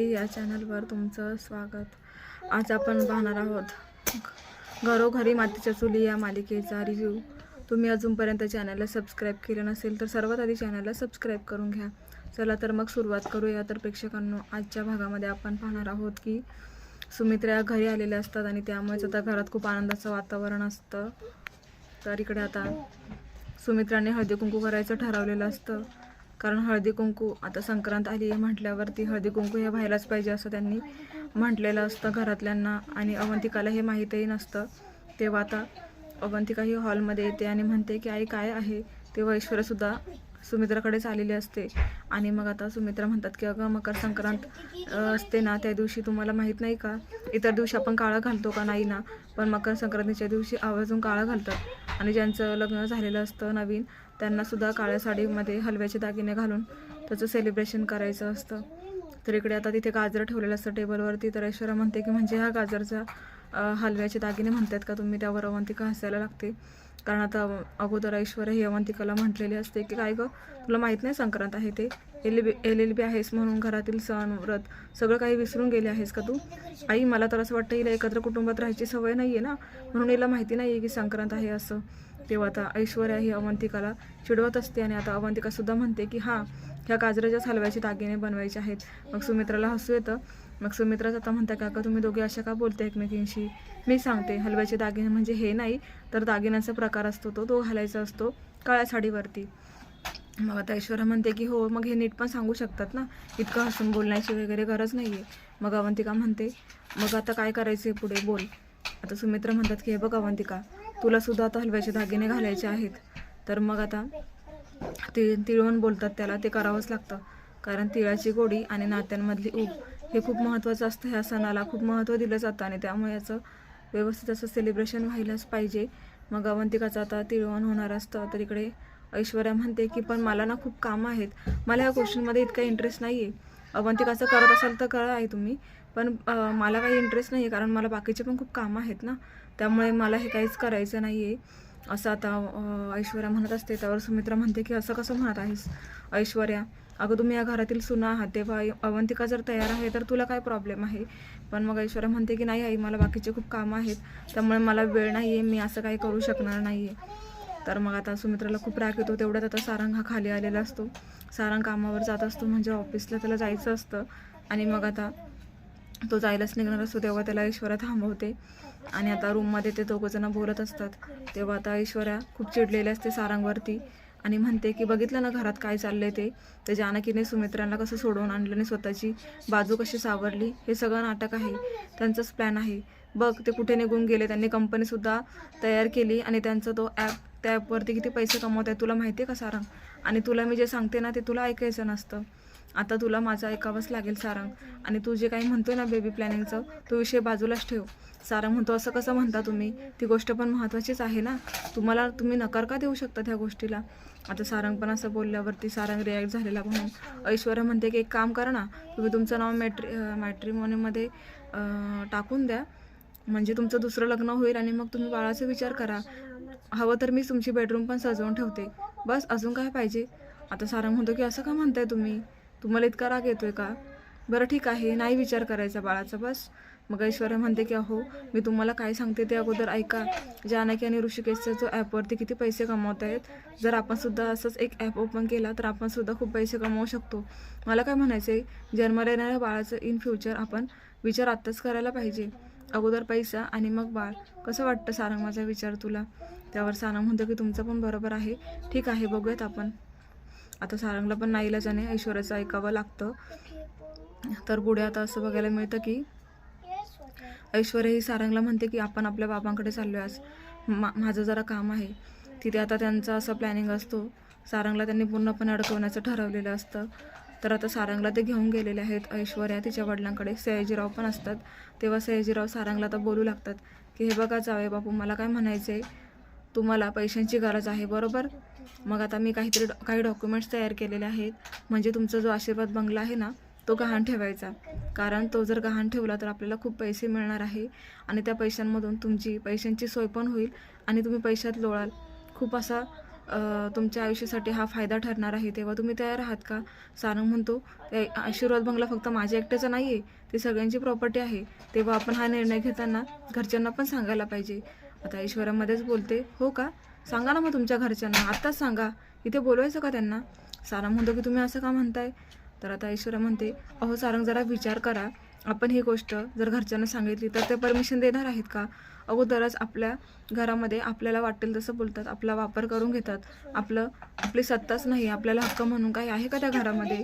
या चॅनलवर तुमचं स्वागत. आज आपण पाहणार आहोत घरोघरी मातीच्या चुली या मालिकेचा रिव्ह्यू तुम्ही अजूनपर्यंत चॅनलला सबस्क्राईब केलं नसेल तर सर्वात आधी चॅनलला सबस्क्राईब करून घ्या. चला तर मग सुरुवात करूया. तर प्रेक्षकांनो आजच्या भागामध्ये आपण पाहणार आहोत की सुमित्रा घरी आलेल्या असतात आणि त्यामुळेच आता घरात खूप आनंदाचं वातावरण असतं. तर इकडे आता सुमित्राने हळदी कुंकू करायचं ठरवलेलं असतं. कारण हळदी कुंकू आता संक्रांत आली आहे म्हटल्यावरती हळदी कुंकू हे व्हायलाच पाहिजे असं त्यांनी म्हटलेलं असतं घरातल्यांना. आणि अवंतिकाला हे माहीतही नसतं. तेव्हा आता अवंतिका ही हॉलमध्ये येते आणि म्हणते की आई काय आहे? तेव्हा ऐश्वर्यासुद्धा सुमित्राकडेच आलेली असते. आणि मग आता सुमित्रा म्हणतात की अगं मकर संक्रांत असते ना त्या दिवशी तुम्हाला माहीत नाही का? इतर दिवशी आपण काळं घालतो का? नाही ना. पण मकर संक्रांतीच्या दिवशी आवर्जून काळं घालतात. आणि ज्यांचं लग्न झालेलं असतं नवीन त्यांनासुद्धा काळ्या साडीमध्ये हलव्याचे दागिने घालून त्याचं सेलिब्रेशन करायचं असतं. तर इकडे आता तिथे गाजर ठेवलेलं असतं टेबलवरती. तर ऐश्वर्या म्हणते की म्हणजे ह्या गाजरचा हलव्याचे दागिने म्हणतात का तुम्ही? त्यावर अवंतिका हसायला लागते. कारण आता अगोदर ऐश्वर्या ही अवंतिकाला म्हटलेली असते की काय गं? तुला माहीत नाही संक्रांत आहे ते? L B L L B आहेस म्हणून घरातील सण व्रत सगळं काही विसरून गेले आहेस का तू? आई मला तर असं वाटतं हिला एकत्र कुटुंबात राहायची सवय नाही आहे ना? म्हणून हिला माहिती नाही आहे की संक्रांत आहे असं. तेव्हा आता ऐश्वर्या ही अवंतिकाला चिडवत असते आणि आता अवंतिकासुद्धा म्हणते की हां ह्या गाजराच्याच हलव्याचे दागिने बनवायचे आहेत. मग सुमित्राला हसू येतं. मग सुमित्राच आता म्हणता काका तुम्ही दोघे अशा का बोलते एकमेकींशी? मी सांगते हलव्याचे दागिने म्हणजे हे नाही तर दागिन्याचा प्रकार असतो तो तो घालायचा असतो काळ्या साडीवरती. मग आता ऐश्वर्या म्हणते की हो मग हे नीट पण सांगू शकतात ना? इतकं हसून बोलण्याची वगैरे गरज नाही आहे मग अवंतिका म्हणते मग आता काय करायचं आहे पुढे? बोल. आता सुमित्रा म्हणतात की हे बघ अवंतिका तुला सुद्धा आता हलव्याचे दागिने घालायचे आहेत. तर मग आता ति तिळवण बोलतात त्याला ते करावंच लागतं. कारण तिळाची गोडी आणि नात्यांमधली ऊब हे खूप महत्त्वाचं असतं. ह्या सणाला खूप महत्त्व दिलं जातं आणि त्यामुळे याचं व्यवस्थित असं सेलिब्रेशन व्हायलाच पाहिजे. मग अवंतिकाचं आता तिळवण होणार असतं. तर इकडे ऐश्वर्या म्हणते की पण मला ना खूप कामं आहेत. मला ह्या गोष्टींमध्ये इतका इंटरेस्ट नाही आहे अवंतिकाचं करत असाल तर करा आहे तुम्ही. पण मला काही इंटरेस्ट नाही आहे कारण मला बाकीचे पण खूप कामं आहेत ना. त्यामुळे मला हे काहीच करायचं नाही आहे असं आता ऐश्वर्या म्हणत असते त्यावर सुमित्रा म्हणते की असं कसं म्हणत आहेस ऐश्वर्या? अगं तुम्ही या घरातील सुना आहात तेव्हा अवंतिका जर तयार आहे तर तुला काय प्रॉब्लेम आहे? पण मग ऐश्वर्या म्हणते की नाही आई मला बाकीचे खूप कामं आहेत. त्यामुळे मला वेळ नाही आहे मी असं काही करू शकणार नाही आहे तर मग आता सुमित्राला खूप राग येतो. तेवढ्यात आता सारंग हा खाली आलेला असतो. सारंग कामावर जात असतो. म्हणजे ऑफिसला त्याला जायचं असतं. आणि मग आता तो जायलाच निघणार असतो तेव्हा त्याला ऐश्वर्या थांबवते. आणि आता रूममध्ये ते दोघंजणं बोलत असतात. तेव्हा आता ऐश्वर्या खूप चिडलेली असते सारांवरती आणि म्हणते की बघितलं ना घरात काय चाललंय ते? त्या जानकीने सुमित्रांना कसं सोडवून आणलं आणि स्वतःची बाजू कशी सावरली? हे सगळं नाटक आहे. त्यांचंच प्लॅन आहे. बघ ते कुठे निघून गेले? त्यांनी कंपनीसुद्धा तयार केली आणि त्यांचा तो ॲप त्या ॲपवरती किती पैसे कमवत आहे तुला माहिती आहे का सारंग? आणि तुला मी जे सांगते ना ते तुला ऐकायचं नसतं. आता तुला माझं ऐकावंच लागेल सारंग. आणि तू जे काही म्हणतोय ना बेबी प्लॅनिंगचं तो विषय बाजूलाच ठेव. सारंग म्हणतो असं कसं म्हणता तुम्ही? ती गोष्ट पण महत्त्वाचीच आहे ना. तुम्हाला तुम्ही नकार का देऊ शकता त्या गोष्टीला? आता सारंग पण असं बोलल्यावरती सारंग रिॲक्ट झालेला म्हणून. ऐश्वर्या म्हणते की एक काम करा ना तुम्ही तुमचं नाव मॅट्री मॅट्रिमोनीमध्ये टाकून द्या. म्हणजे तुमचं दुसरं लग्न होईल आणि मग तुम्ही बाळाचा विचार करा. हवं तर मी तुमची बेडरूम पण सजवून ठेवते. बस अजून काय पाहिजे? आता सारा म्हणतो की असं का म्हणताय तुम्ही? तुम्हाला इतका राग येतोय का? बरं ठीक आहे. नाही विचार करायचा बाळाचा बस. मग ऐश्वर्या म्हणते की अहो मी तुम्हाला काय सांगते ते अगोदर ऐका. जानकी आणि ऋषिकेशचा जो ॲपवरती किती पैसे कमवत आहेत जर आपणसुद्धा असंच एक ॲप ओपन केला तर आपणसुद्धा खूप पैसे कमवू शकतो. मला काय म्हणायचं आहे जन्माला येणाऱ्या बाळाचं इन फ्युचर आपण विचार आत्ताच करायला पाहिजे. अगोदर पैसा आणि मग बाळ. कसं वाटतं सारंग माझा विचार तुला? त्यावर सारंग म्हणतो की तुमचं पण बरोबर आहे. ठीक आहे बघूयात आपण. आता सारंगला पण नाईलाजाने ऐश्वर्याचं ऐकावं लागतं. तर पुढे आता असं बघायला मिळतं की ऐश्वर्या ही सारंगला म्हणते की आपण आपल्या बाबांकडे चाललो आज. मा माझं जरा काम आहे. तिथे आता त्यांचा असं प्लॅनिंग असतो. सारंगला त्यांनी पूर्णपणे अडकवण्याचं ठरवलेलं असतं. तर आता सारंगला ते घेऊन गेलेले आहेत. ऐश्वर्या तिच्या वडिलांकडे सयाजीराव पण असतात. तेव्हा सयाजीराव सारंगला आता बोलू लागतात की हे बघा जावे बापू मला काय म्हणायचं आहे तुम्हाला पैशांची गरज आहे बरोबर? मग आता मी काहीतरी काही डॉक्युमेंट्स तयार केलेले आहेत. म्हणजे तुमचा जो आशीर्वाद बंगला आहे ना तो गहाण ठेवायचा. कारण तो जर गहाण ठेवला तर आपल्याला खूप पैसे मिळणार आहे आणि त्या पैशांमधून तुमची पैशांची सोय पण होईल आणि तुम्ही पैशात लोळाल. खूप असा तुमच्या आयुष्यासाठी हा फायदा ठरणार आहे तेव्हा तुम्ही तयार आहात का? सारंग म्हणतो "ते आशीर्वाद बंगला फक्त माझ्या एकट्याचा नाही आहे ती सगळ्यांची प्रॉपर्टी आहे. तेव्हा आपण हा निर्णय घेताना घरच्यांना पण सांगायला पाहिजे. आता ईश्वरामध्येच बोलते हो का? सांगा ना मग तुमच्या घरच्यांना आत्ताच सांगा. इथे बोलवायचं का त्यांना? सारंग म्हणतो की तुम्ही असं का म्हणताय? तर आता ऐश्वर्या म्हणते अहो सारंग जरा विचार करा. आपण ही गोष्ट जर घरच्यांना सांगितली तर ते परमिशन देणार आहेत का? अगोदरच आपल्या घरामध्ये आपल्याला वाटेल तसं बोलतात आपला वापर करून घेतात. आपलं आपली सत्ताच नाही आपल्याला हक्क म्हणून काही आहे का त्या घरामध्ये?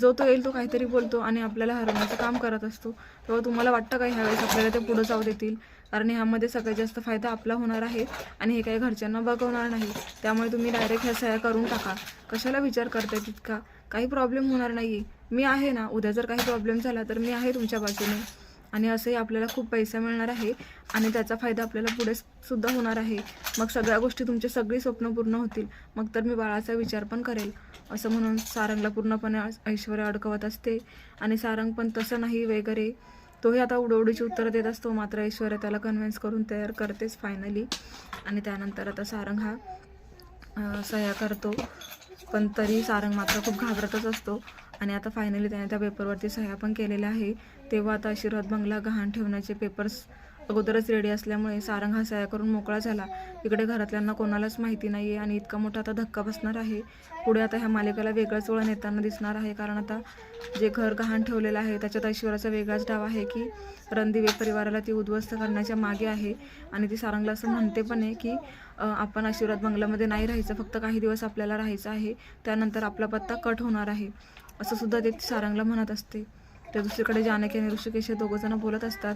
जो तो येईल तो काहीतरी बोलतो आणि आपल्याला हरवण्याचं काम करत असतो. तेव्हा तुम्हाला वाटतं का ह्यावेळेस आपल्याला ते पुढं जाऊ देतील? कारण ह्यामध्ये सगळ्यात जास्त फायदा आपला होणार आहे आणि हे काही घरच्यांना बघवणार नाही. त्यामुळे तुम्ही डायरेक्ट ह्या सह्या करून टाका. कशाला विचार करताय तितका? काही प्रॉब्लेम होणार नाही मी आहे ना उद्या जर काही प्रॉब्लेम झाला तर मी आहे तुमच्या बाजूने. आणि असंही आपल्याला खूप पैसा मिळणार आहे आणि त्याचा फायदा आपल्याला पुढे सुद्धा होणार आहे. मग सगळ्या गोष्टी तुमची सगळी स्वप्न पूर्ण होतील. मग तर मी बाळाचा विचार पण करेल. असं म्हणून सारंगला पूर्णपणे ऐश्वर्य अडकवत असते. आणि सारंग पण तसं नाही वगैरे. तोही आता उडवडीची उत्तरं देत असतो. मात्र ऐश्वर्या त्याला कन्व्हिन्स करून तयार करतेच फायनली आणि त्यानंतर आता सारंग हा सह्या करतो. पण तरी सारंग मात्र खूप घाबरतच असतो. आणि आता फायनली त्याने त्या पेपरवरती सह्या पण केलेल्या आहे. तेव्हा आता आशीर्वाद बंगला गहाण ठेवण्याचे पेपर्स अगोदरच रेडी असल्यामुळे सारंग हा सह्या करून मोकळा झाला. इकडे घरातल्यांना कोणालाच माहिती नाही आहे आणि इतका मोठा आता धक्का बसणार आहे. पुढे आता ह्या मालिकेला वेगळंच वळण येताना दिसणार आहे. कारण आता जे घर गहाण ठेवलेलं आहे त्याच्यात ऐश्वराचा वेगळाच डाव आहे की रणदिवे परिवाराला ती उद्ध्वस्त करण्याच्या मागे आहे. आणि ती सारंगला असं म्हणते पण आहे की आपण आशीर्वाद बंगल्यामध्ये नाही राहायचं फक्त काही दिवस आपल्याला राहायचं आहे त्यानंतर आपला पत्ता कट होणार आहे असं सुद्धा ते सारंगला म्हणत असते. त्या दुसरीकडे जानकी आणि ऋषिकेश हे दोघं जण बोलत असतात.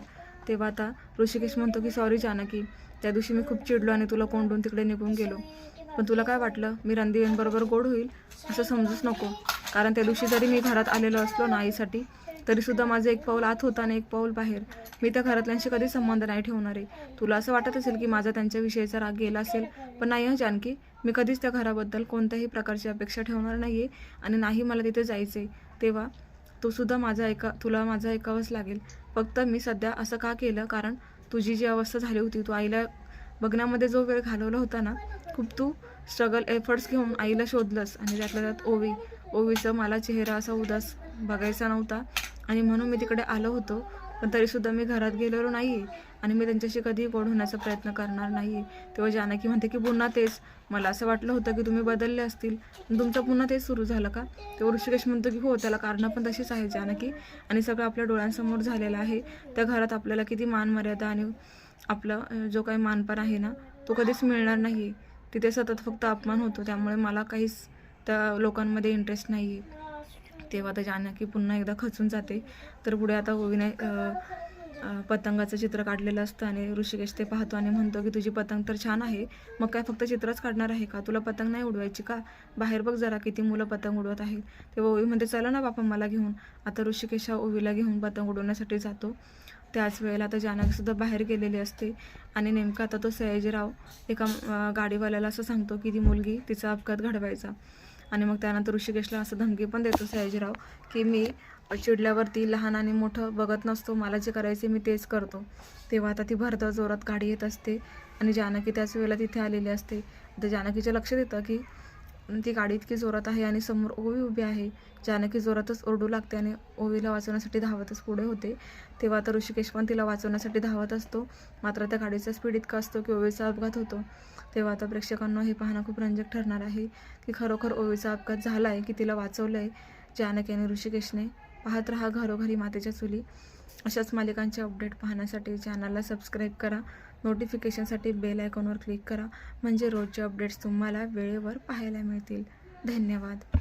तेव्हा आता ऋषिकेश म्हणतो की सॉरी जानकी त्या दिवशी मी खूप चिडलो आणि तुला कोंडून तिकडे निघून गेलो. पण तुला काय वाटलं? मी रणदिवेंबरोबर गोड होईल असं समजूच नको. कारण त्या दिवशी जरी मी घरात आलेलो असलो ना आईसाठी तरीसुद्धा माझं एक पाऊल आत होता आणि एक पाऊल बाहेर. मी त्या घरातल्यांशी कधी संबंध नाही ठेवणार. आहे तुला असं वाटत असेल की माझा त्यांच्याविषयीचा राग गेला असेल? पण नाही हं जानकी. मी कधीच त्या घराबद्दल कोणत्याही प्रकारची अपेक्षा ठेवणार नाही आहे आणि नाही मला तिथे जायचं आहे तेव्हा तो सुद्धा माझा ऐका तुला माझं ऐकावंच लागेल. फक्त मी सध्या असं का केलं? कारण तुझी जी अवस्था झाली होती तू आईला बघण्यामध्ये जो वेळ घालवला होता ना खूप तू स्ट्रगल एफर्ट्स घेऊन आईला शोधलंस आणि त्यातल्या त्यात ओवी ओवीचं मला चेहरा असा उदास बघायचा नव्हता. आणि म्हणून मी तिकडे आलो होतो. पण तरीसुद्धा मी घरात गेलेलो नाही आहे आणि मी त्यांच्याशी कधीही गोड होण्याचा प्रयत्न करणार नाही आहे तेव्हा जानकी म्हणते की पुन्हा तेच. मला असं वाटलं होतं की तुम्ही बदलले असतील. पण तुमचं पुन्हा तेच सुरू झालं का? तेव्हा ऋषिकेश म्हणतो की हो त्याला कारणं पण तशीच आहेत जानकी. आणि सगळं आपल्या डोळ्यांसमोर झालेलं आहे. त्या घरात आपल्याला किती मान मर्यादा आणि आपलं जो काही मानपान आहे ना तो कधीच मिळणार नाही तिथे सतत फक्त अपमान होतो. त्यामुळे मला काहीच त्या लोकांमध्ये इंटरेस्ट नाही आहे तेव्हा आता जानकी पुन्हा एकदा खचून जाते. तर पुढे आता ओवीने पतंगाचं चित्र काढलेलं असतं आणि ऋषिकेश ते पाहतो आणि म्हणतो की तुझी पतंग तर छान आहे मग काय फक्त चित्रच काढणार आहे का? तुला पतंग नाही उडवायची का? बाहेर बघ जरा किती मुलं पतंग उडवत आहेत. तेव्हा ओवी म्हणते चला ना बापा मला घेऊन. आता ऋषिकेश हा ओवीला घेऊन पतंग उडवण्यासाठी जातो. त्याच वेळेला आता जानकीसुद्धा बाहेर गेलेली असते आणि नेमका आता तो सयाजीराव एका गाडीवाल्याला असं सांगतो की ती मुलगी तिचा अपघात घडवायचा. आणि मग त्यानंतर ऋषिकेशला असं धमकी पण देतो सयाजीराव की मी चिडल्यावरती लहान आणि मोठं बघत नसतो मला जे करायचे मी तेच करतो. तेव्हा आता ती भरतं जोरात गाडी येत असते आणि जानकी त्याच वेळेला तिथे आलेली असते. तर जानकीच्या लक्ष देतं की ती गाडी इतकी जोरात आहे आणि समोर ओवी उभी आहे. जानकी जोरातच ओरडू लागते आणि ओवीला वाचवण्यासाठी धावतच पुढे होते. तेव्हा आता ऋषिकेश पण तिला वाचवण्यासाठी धावत असतो. मात्र त्या गाडीचा स्पीड इतका असतो की ओवीचा अपघात होतो. तेव्हा आता प्रेक्षकांना हे पाहणं खूप रंजक ठरणार आहे की खरोखर ओवीचा अपघात झाला आहे की तिला वाचवलं आहे जानकी आणि ऋषिकेशने पाहत राहा घरोघरी मातेच्या चुली. अशाच मालिकांचे अपडेट पाहण्यासाठी चॅनलला सबस्क्राईब करा. नोटिफिकेशनसाठी बेल आयकॉनवर क्लिक करा. म्हणजे रोजचे अपडेट्स तुम्हाला वेळेवर पाहायला मिळतील. धन्यवाद.